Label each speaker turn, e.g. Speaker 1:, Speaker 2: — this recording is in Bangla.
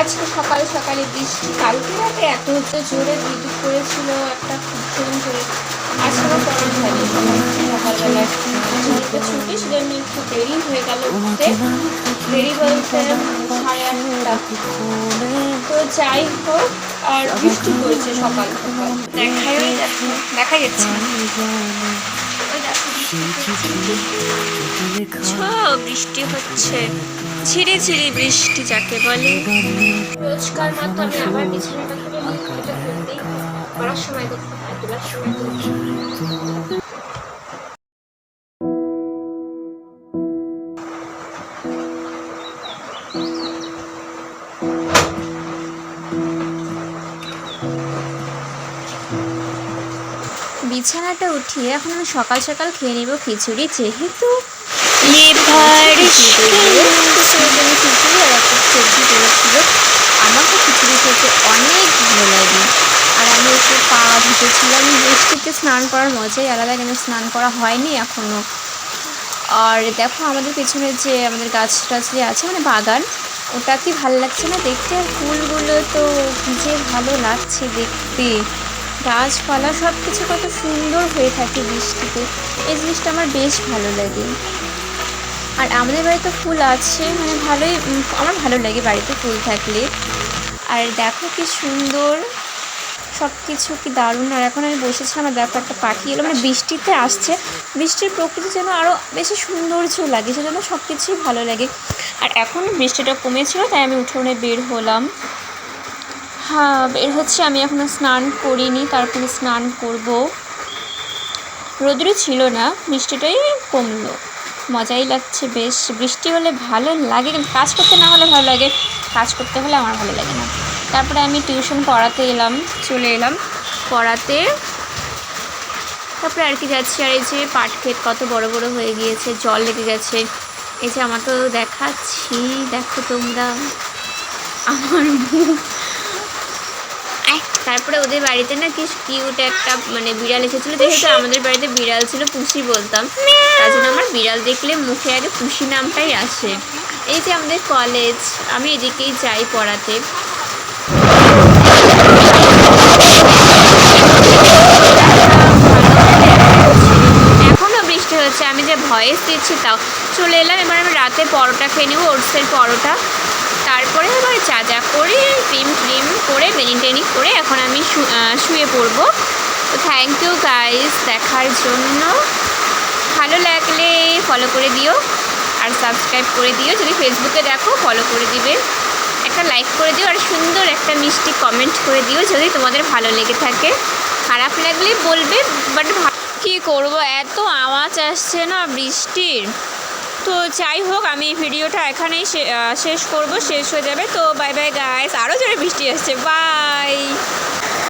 Speaker 1: আজকে সকাল সকালে বৃষ্টি, কালকে রাতে এত হচ্ছে জোরে বিদ্যুৎ করেছিল একটা ভীষণ জোরে আজকে আমার পড়ানো হয়নি। সকালবেলায় ঝড়টা ছুটি, সেজন্য একটু দেরি হয়ে গেল উঠতে। দেরি বলতে তো যাই হোক, আর বৃষ্টি পড়েছে সকাল সকাল। দেখাই যাচ্ছে দেখা যাচ্ছে। ছ, বৃষ্টি হচ্ছে। ঝিরি ঝিরি বৃষ্টি যাকে বলে। রোজকার মতো আমি আবার বিছানাটা সময় সময়।
Speaker 2: বিছানাটা উঠিয়ে এখন আমি সকাল সকাল খেয়ে নেব খিচুড়ি যেহেতু সেজন্য খিচুড়ি আর একটা সবজি করেছিল। আমার খিচুড়ি খেতে অনেক ভালো লাগে। আর আমি একটু পা ভিজেছিলাম বৃষ্টিতে স্নান করার মজাই আলাদা কিন্তু স্নান করা হয়নি এখনও আর দেখো আমাদের পেছনে যে আমাদের গাছ টাছ যে আছে মানে বাগান ওটা কি ভালো লাগছে না দেখতে? আর ফুলগুলো তো যে ভালো লাগছে দেখতে। গাছপালা সব কিছু কত সুন্দর হয়ে থাকে বৃষ্টিতে। এই জিনিসটা আমার বেশ ভালো লাগে। আর আমাদের বাড়িতে ফুল আছে মানে ভালোই আমার ভালো লাগে বাড়িতে ফুল থাকলে। আর দেখো কি সুন্দর সব কিছু কি দারুণ। আর এখন আমি বসেছিলাম আর দেখো একটা পাখি এলো মানে বৃষ্টিতে আসছে। বৃষ্টির প্রকৃতি যেন আরও বেশি সৌন্দর্য লাগে, সেজন্য সব কিছুই ভালো লাগে। আর এখন বৃষ্টিটা কমেছিল, তাই আমি উঠোনে বের হলাম। বের হচ্ছে আমি এখনও স্নান করিনি, তারপরে স্নান করব। রোদ্রু ছিল না, বৃষ্টিটাই কমলো। মজাই লাগছে বেশ, বৃষ্টি হলে ভালো লাগে, কিন্তু কাজ করতে না হলে ভালো লাগে। কাজ করতে হলে আমার ভালো লাগে না। তারপরে আমি টিউশন পড়াতে এলাম, চলে এলাম। পড়াতে তারপরে আর কি যাচ্ছি, আর এই যে পাট ক্ষেত কত বড় বড় হয়ে গিয়েছে, জল লেগে গেছে। এই যে আমাকে দেখাচ্ছি, দেখো তোমরা। আমার মুখ তারপরে ওদের বাড়িতে না কি কিউট একটা মানে বিড়াল এসেছিল যেহেতু আমাদের বাড়িতে বিড়াল ছিল পুষি বলতাম। তার জন্য আমার বিড়াল দেখলে মুখে আগে পুষি নামটাই আসে। এই যে আমাদের কলেজ আমি এদিকেই যাই পড়াতে। এখনও বৃষ্টি হচ্ছে আমি যে ভয়েস দিচ্ছি তাও। চলে এলাম এবার আমি রাতে পরোটা খেয়ে নেব ওটসের পরোটা। তারপরে আবার চা চা করে ক্রিম ক্রিম করে বেনি টেনি করে এখন আমি শুয়ে পড়ব। তো থ্যাংক ইউ গাইজ দেখার জন্য। ভালো লাগলে ফলো করে দিও আর সাবস্ক্রাইব করে দিও। যদি ফেসবুকে দেখো ফলো করে দিবে। একটা লাইক করে দিও আর সুন্দর একটা মিষ্টি কমেন্ট করে দিও যদি তোমাদের ভালো লেগে থাকে। খারাপ লাগলে বলবে বাট কী করব? এত আওয়াজ আসছে না বৃষ্টির। তো যাই হোক, আমি ভিডিওটা এখানেই শেষ করব, শেষ হয়ে যাবে। তো বাই বাই গাইস আরও জোরে বৃষ্টি আসছে। বাই